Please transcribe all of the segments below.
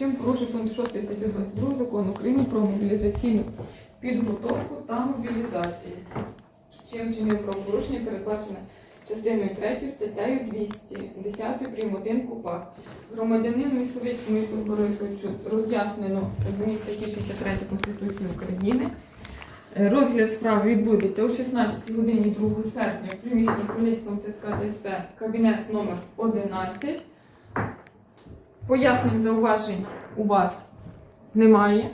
чим порушує пункт 6 статті 22 закону України про мобілізаційну підготовку та мобілізацію. Чим чинив правопорушення передбачене частиною 3 статтею 210 прим. 1 КУПАК. Громадянину Місовицькому Віктору Борисовичу роз'яснено зміст статті 63 Конституції України. Розгляд справи відбудеться о 16 годині 2 серпня в приміщенні Хмельницького ЦСК ТСП кабінет номер 11. Пояснень зауважень у вас немає.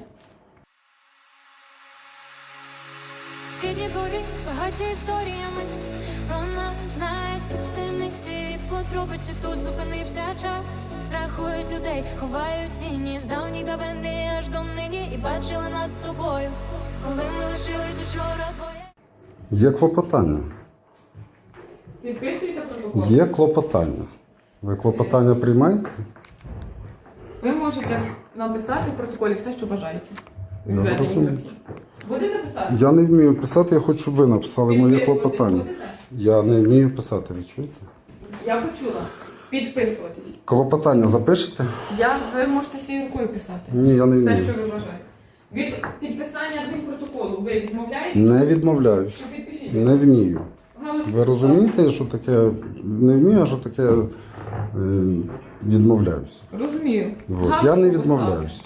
Дворі багаті історіями про нас знають всі темниці. Подробиці тут зупинився час. Рахують людей, ховають тіні з давніх давини аж до нині і бачили нас з тобою, коли ми лишились учора двоє. Є клопотання. Підписуєте протокол? Є клопотання. Ви клопотання приймаєте? Ви можете написати в протоколі все, що бажаєте. Я Відведені розумію. Будете писати? Я не вмію писати, я хочу, щоб ви написали моє Підписувати клопотання. будете? Я не вмію писати, ви чуєте? Я почула. Підписуватись. Клопотання запишете? Я, ви можете своєю рукою писати. Ні, я не Все, вмію. що ви бажаєте. Від підписання адмінпротоколу ви відмовляєте? Не відмовляюсь. Що підпишіть? Не вмію. Галочку Ви розумієте, що таке не вмію, а що таке е, відмовляюсь. Розумію. От. Я не поставити. відмовляюсь.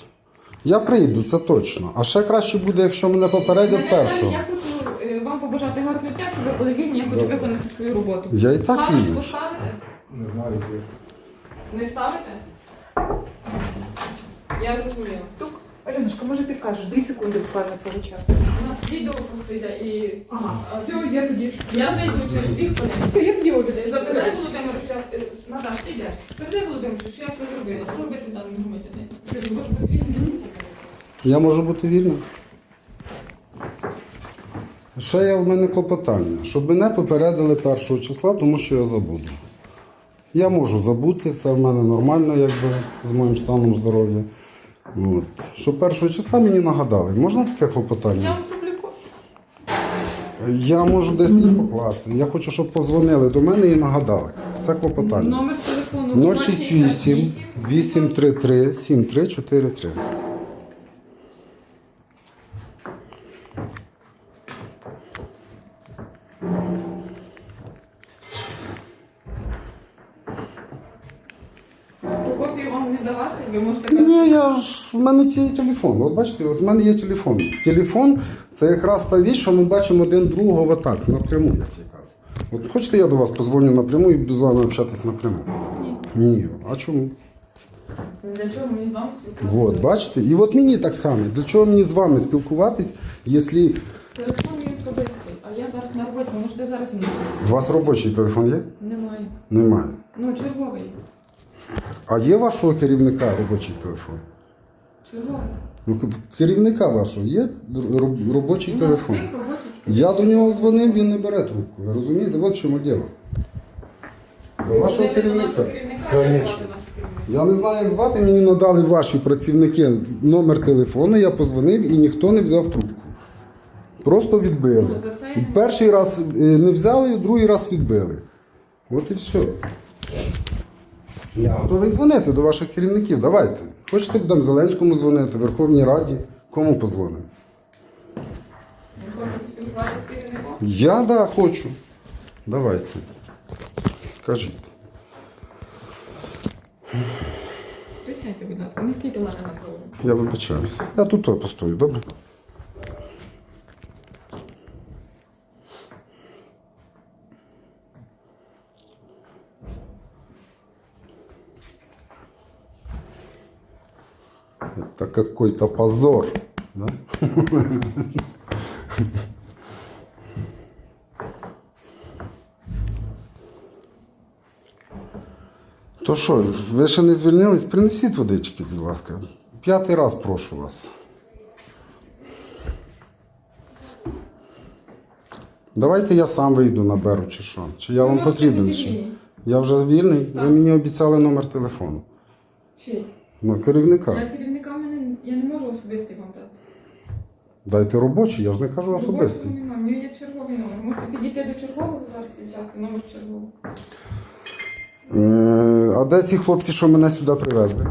Я прийду, це точно. А ще краще буде, якщо мене попередять першого. Я хочу е, вам побажати гарного дня, щоб ви були вільні, я хочу виконати свою роботу. Я і так Галочку вільний. ставите? Не знаю, де. Не ставите? Я зрозуміла. Тук, Альонушка, може підкажеш? Дві секунди буквально твого часу. У нас відео просто йде і. Ага, А, все, я тоді. Я зайду через дві хвилини. Все, я тоді обіду. Запитай Володимировича, е, Наташ, ти йдеш. Передай Володимировичу, що я все зробила. Що робити? Ти можеш бути вільним? Я можу бути вільним. Ще є в мене клопотання, щоб мене попередили першого числа, тому що я забуду. Я можу забути, це в мене нормально, якби з моїм станом здоров'я. От. Що першого числа мені нагадали. Можна таке клопотання? Я можу десь її покласти. Я хочу, щоб позвонили до мене і нагадали. Це клопотання. Номер телефону 068 833 7343. Мене є телефон. От бачите, от в мене є телефон. Телефон це якраз та віч, що ми бачимо один другого отак, напряму, як я кажу. От хочете, я до вас позвоню напряму і буду з вами общатись напряму? Ні. Ні. А чому? Для чого мені з вами спілкуватися? От, бачите? І от мені так само. Для чого мені з вами спілкуватись, якщо Телефон мій особистий, а я зараз на роботі, ви можете зараз мною. у вас робочий телефон є? Немає. Немає. Ну, черговий. А є вашого керівника робочий телефон? Черговий. Ну, керівника вашого є робочий телефон? Я до нього дзвонив, він не бере трубку. Ви розумієте? От в чому діло. До вашого керівника. керівника? Я не знаю, як звати, мені надали ваші працівники номер телефону, я позвонив і ніхто не взяв трубку. Просто відбили. Ну, Перший раз е, не взяли, другий раз відбили. От і все. Я готовий дзвонити до ваших керівників. Давайте. Хочете будемо Зеленському дзвонити, Верховній Раді. Кому позвонимо? Я да хочу. Давайте. Скажіть. Присядьте, будь ласка, не стійте в мене на голову. Я вибачаюсь. Я тут то постою, добре? Это какой-то позор. Да? То що, ви ще не звільнились? Принесіть водички, будь ласка. П'ятий раз прошу вас. Давайте я сам вийду наберу, чи що. Чи я вам потрібен ще? Я вже вільний? Ви мені обіцяли номер телефону. Чи? Ну, керівника. Я керівника мене, я не можу особистий вам дати. Дайте робочий, я ж не кажу особистий. Робочого немає, в мене є черговий номер. Можете підійти до чергового зараз і взяти номер чергового. Е, а де ці хлопці, що мене сюди привезли?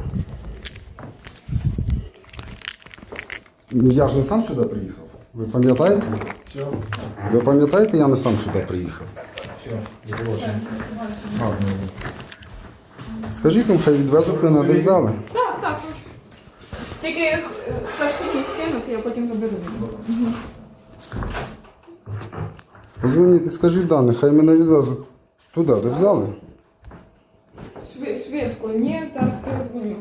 Ну, Я ж не сам сюди приїхав. Ви пам'ятаєте? Все, Ви пам'ятаєте, я не сам сюди приїхав. Так, Гарно. Скажіть їм, хай відвезуть мене, де взяли. так. так. Тільки перші перший мій скинуть, я потім заберу. Позвоніть ти скажіть, да, хай мене відразу туди, де взяли. Швид, швидко, ні, зараз перезвоню.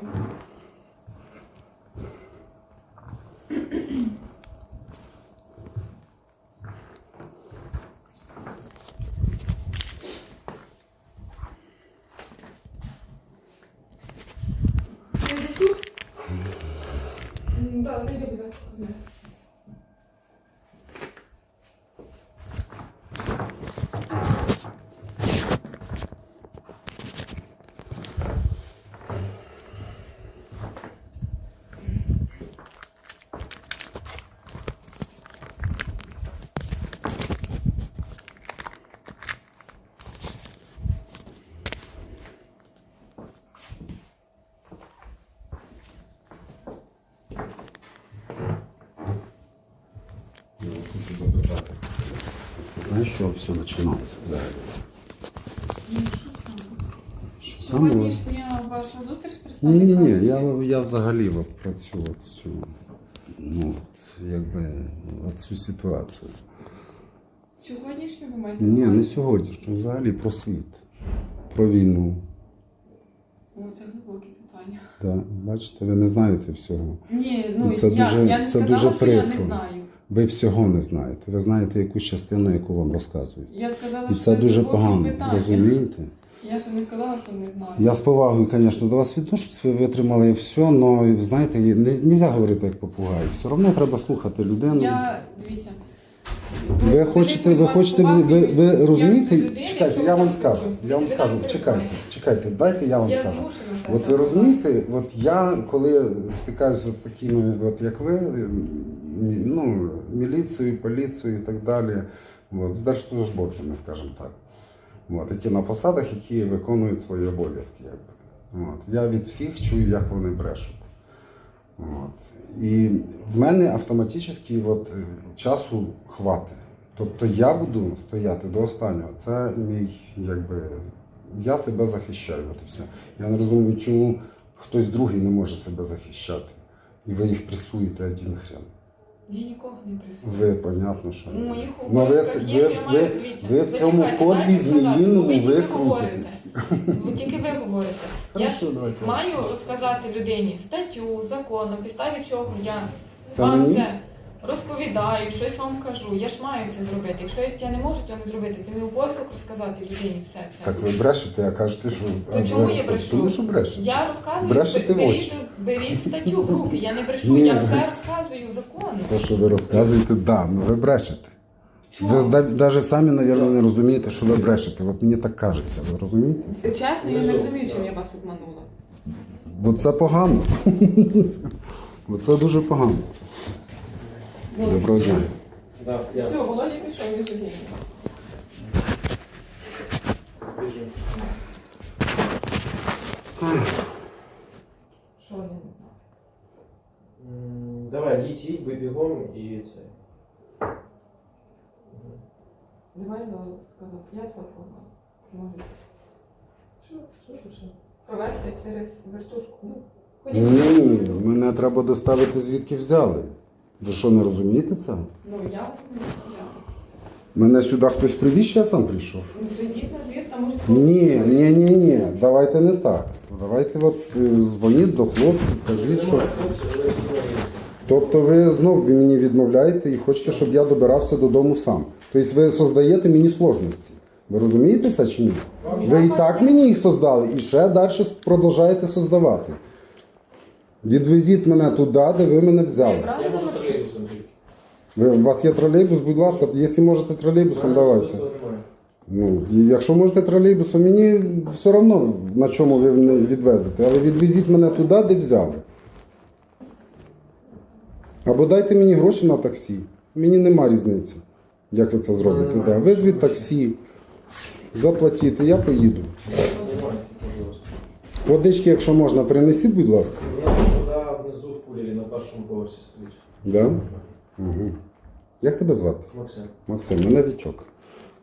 Ти десь тут? М, Так, зайди, будь ласка. Я хочу запитати. Що все починалося взагалі? Що саме? Сьогоднішня ваша зустріч Ні, ні, ні, я, я взагалі от про цю от всю, ну, от, якби, от цю ситуацію. Сьогоднішню ви маєте? Ні, не сьогоднішню, взагалі про світ, про війну. О, це глибоке питання. Да? Бачите, ви не знаєте всього. Ні, ну І це я, дуже- я не це сказала, дуже що я не прикро. знаю. Ви всього не знаєте. Ви знаєте якусь частину, яку вам розказують. Я сказала, І що це дуже глибоке погано, питання. розумієте? Я ще не сказала, що не знаю. Я з повагою, звісно, до вас відношусь, ви витримали все, але знаєте, не можна говорити як попугай. Все одно треба слухати людину. Я, дивіться. Ви хочете, ви хочете, ви, ви розумієте? Чекайте, я вам скажу. Я вам скажу. Чекайте, чекайте, дайте я вам скажу. От ви розумієте, от я коли стикаюся з такими, от як ви, ну, міліцією, поліцією і так далі, от, з держслужбовцями, скажімо так. От, які на посадах, які виконують свої обов'язки. От, я від всіх чую, як вони брешуть. От. І в мене автоматично от, часу хватить. Тобто я буду стояти до останнього. Це мій, якби, я себе захищаю. От і все. Я не розумію, чому хтось другий не може себе захищати. І ви їх пресуєте один хрен. Я нікого не присутня. Ви, понятно, що. У моїх Ну, ви, обов'язках є, ви, що я маю ви, дивіться. ви в цьому Зачекайте, кодлі сказати. зміїному Ви тільки говорите. Ви тільки ви говорите. Я Хорошо, давайте. маю розказати людині статтю, закон, на підставі чого я Це вам мені? це розповідаю, щось вам кажу. Я ж маю це зробити. Якщо я не можу цього не зробити, це мій обов'язок розказати людині все це. Так ви брешете, а кажете, що. То чому я брешу? Тому що брешете. Я розказую, Брешете в беріть, очі. беріть статтю в руки, я не брешу, Ні. я все розказую законно. То, що ви розказуєте, да, ну ви брешете. Чому? Ви навіть самі, мабуть, не розумієте, що ви брешете. От мені так кажеться, ви розумієте? це? Чесно, я не розумію, чим я вас обманула. От це погано. От це дуже погано. Доброго дня. Да, я Все, Володя пішов, він вже є. біжу. Що я не знаю. М, Давай, їдь, їдь, ви бігом і це. Давай Лола сказав, я все пробувала. Може Що, що, що? провести через вертушку. Ну, Ні, мене треба доставити звідки взяли. Ви що, не розумієте це? Ну, я вас не розумію. Мене сюди хтось привіз, чи я сам прийшов? Ну, тоді на двір, там можуть Ні, ні, ні, ні. Давайте не так. Давайте от е, дзвоніть до хлопців, кажіть, що. Тобто ви знов мені відмовляєте і хочете, щоб я добирався додому сам. Тобто ви создаєте мені сложності. Ви розумієте це чи ні? Ви і так мені їх создали, і ще далі продовжуєте создавати. Відвезіть мене туди, де ви мене взяли. Я можу тролейбусом тільки. Ви, у вас є тролейбус, будь ласка, якщо можете тролейбусом, давайте. Ну, і якщо можете тролейбусом, мені все одно на чому ви мене відвезете, але відвезіть мене туди, де взяли. Або дайте мені гроші на таксі. Мені нема різниці, як ви це зробите. Да. Визвіть таксі, заплатіть, і я поїду. Водички, якщо можна, принесіть, будь ласка. Мені туди внизу в пулі на стоїть. Да? Угу. Як тебе звати? Максим. Максим, мене Вітьок.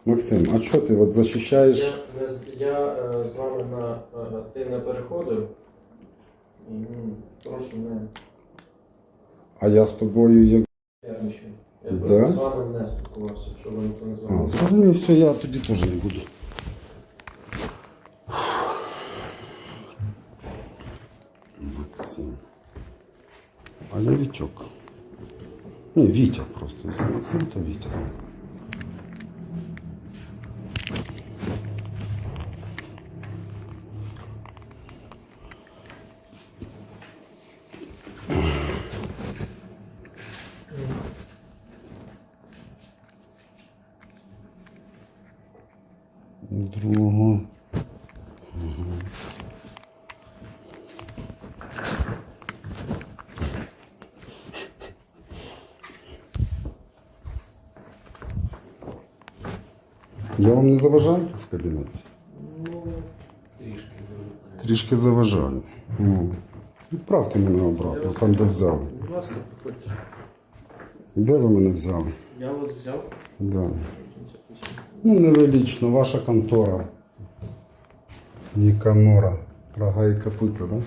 Максим, а що ти от захищаєш? Я, не з- я е, з вами на е, ти не переходив. І, ну, прошу не А я з тобою як. нервничаю. Я Да? просто з вами не спілкувався, щоб ви ніхто не А, зрозумів, все, я тоді теж не буду. Максим. А я Вітьок. Ні, Вітя просто. Якщо Максим, то Вітя. Другого. Я вам не заважаю в кабінеті? Ну, трішки. Трішки заважаю. Ну, відправте мене обратно, там де взяли. Будь ласка, приходьте. Де ви мене взяли? Я вас взяв. Да. Ну, невелично, ваша контора. Ніканора. Рога і копита, да?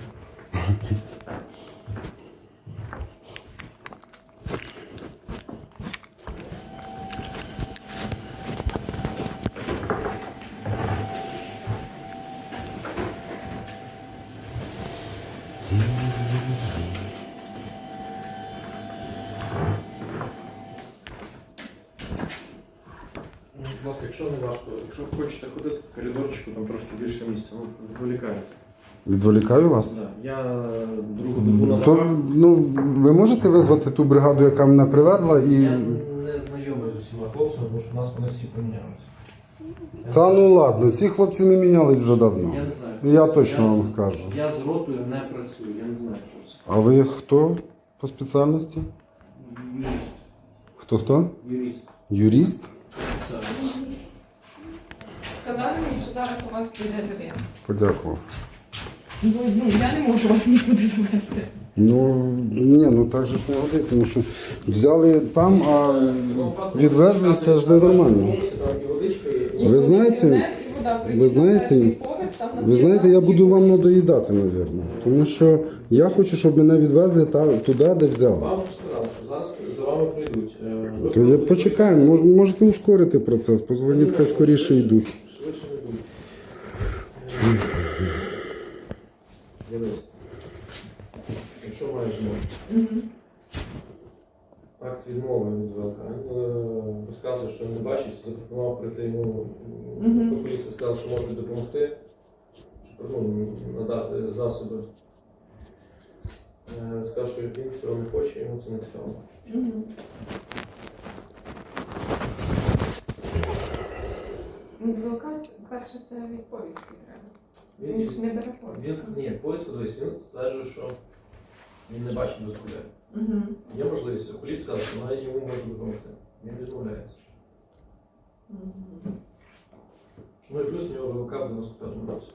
Якщо не важко, якщо хочете ходити по коридорчику, там трошки більше місця, ну, відволікаєте. Відволікаю вас? Да. Я другу добу То, надавав. ну, ви можете визвати ту бригаду, яка мене привезла, і. Я не знайомий з усіма хлопцями, тому що в нас вони всі помінялися. Та ну ладно, ці хлопці не мінялись вже давно. Я не знаю. Я точно Я вам скажу. Я з ротою не працюю, я не знаю, хто це. А ви хто по спеціальності? Юрист. Хто хто? Юрист. Юрист? Це. Сказали мені, що зараз у вас прийде людина. Подякував. Ну, ну, я не можу вас нікуди звести. Ну ні, ну так же ж не годиться, тому що взяли там, а відвезли це ж ненормально. Ви знаєте- ви знаєте- Ви знаєте, я буду вам надоїдати, напевно. Тому що я хочу, щоб мене відвезли та, туди, де взяли. Вам сказали, що зараз за вами прийдуть. Е, То я мож, можете ускорити процес, позвоніть, хай скоріше йдуть. Дивись. Якщо маєш. Мгм. Акт відмови від ВЛК. Він е, розказує, що не бачить, запропонував прийти йому. Популісти сказали, що можуть допомогти, ну, надати засоби. Е, Сказав, що він цього не хоче, йому це не цікаво. Адвокат, перше, це від повістки треба. Він, ж не бере він, ні, повістку дивись, він стверджує, що він не бачить безпеки. Угу. Є можливість, окуліст сказати, що вона йому може допомогти. Він відмовляється. Ну і плюс у нього ВВК в 95-му році.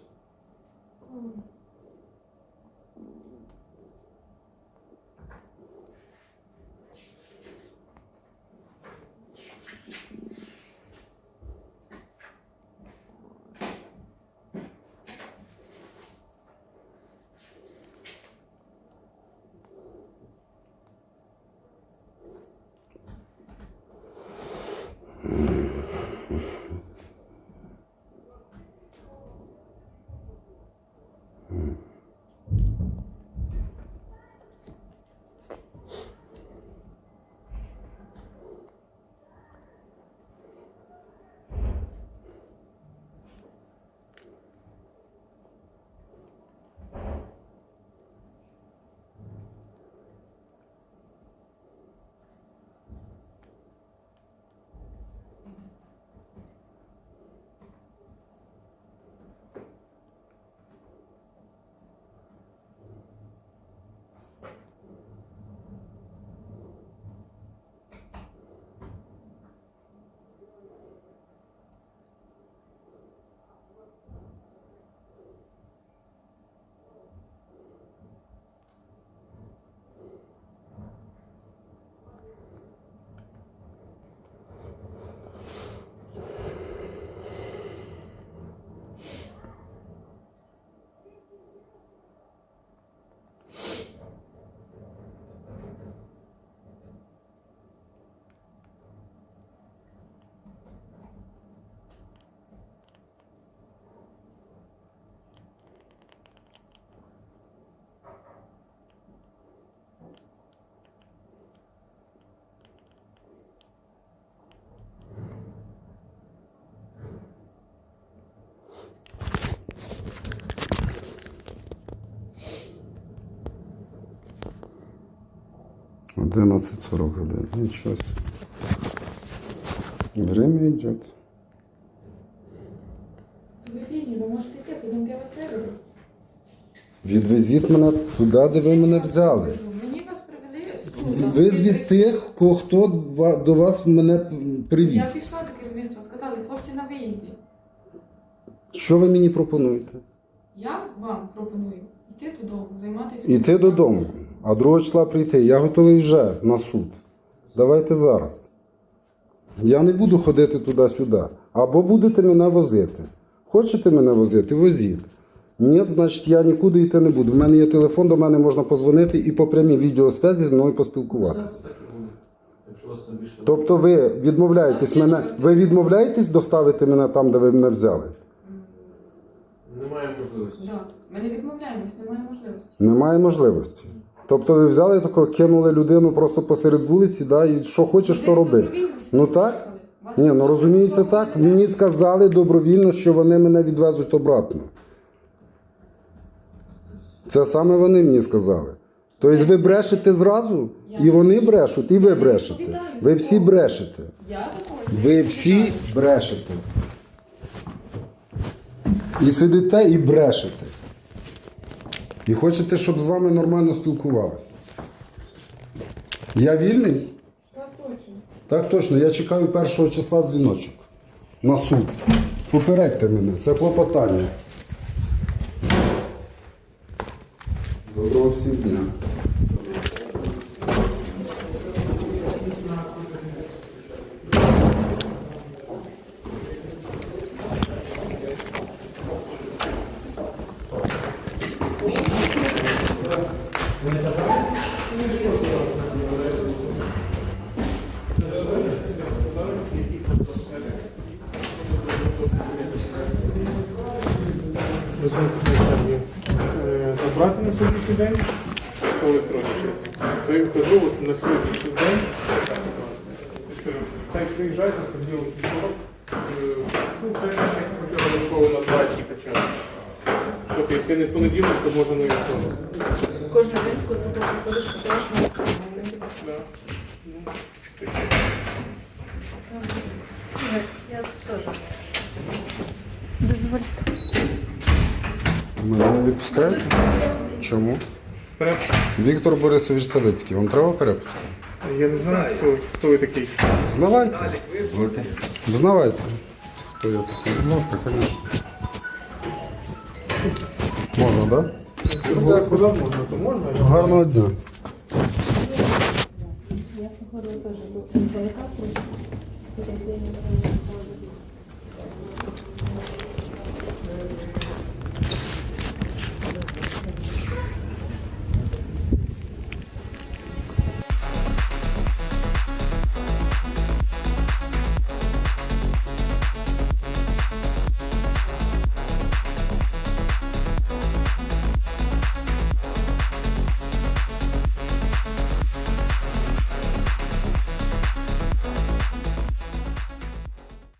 11.41. Ничего себе. Время идет. Ви ви. Відвезіть мене туди, де ви мене взяли. Мені вас привели з суду. Тих, ко- хто ва- до вас мене привів. Я пішла до керівництва, сказали, хлопці на виїзді. Що ви мені пропонуєте? Я вам пропоную йти додому, займатися. Іти додому, а другого числа прийти. Я готовий вже на суд. Давайте зараз. Я не буду ходити туди-сюди. Або будете мене возити. Хочете мене возити, возіть. Ні, значить я нікуди йти не буду. В мене є телефон, до мене можна позвонити і по прямій відеосвязі з мною поспілкуватися. Тобто ви відмовляєтесь мене, ви відмовляєтесь доставити мене там, де ви мене взяли? Немає можливості. Так, ми не відмовляємось, немає можливості. Немає можливості. Тобто ви взяли такого, кинули людину просто посеред вулиці, да, і що хочеш, то роби. Ну так? Ні, ну розуміється так. Мені сказали добровільно, що вони мене відвезуть обратно. Це саме вони мені сказали. Тобто ви брешете зразу, і вони брешуть, і ви брешете. Ви всі брешете. Ви всі брешете. І сидите і брешете. І хочете, щоб з вами нормально спілкувалися. Я вільний? Так точно. Так точно, я чекаю першого числа дзвіночок. На суд. Попередьте мене, це клопотання. Доброго всім дня. Сьогоднішній день по електроніці. То я кажу, от на сьогоднішній день хай приїжджають на вівторок. Е, Ну, я хочу додатково на два дні хоча б. Щоб якщо не в понеділок, то може на вівторок. Кожен день, коли ти приходиш, страшно. Да. Ну, таке. Я теж. Мене не? Чому? Переп- Віктор Борисович Савицький, вам треба перепуск? Я не знаю, хто, хто ви такий. Знавайте. Взнавайте. Хто я такий? Будь ласка, звісно. Можна, так? Я сказав, можна, то можна. Гарного дня.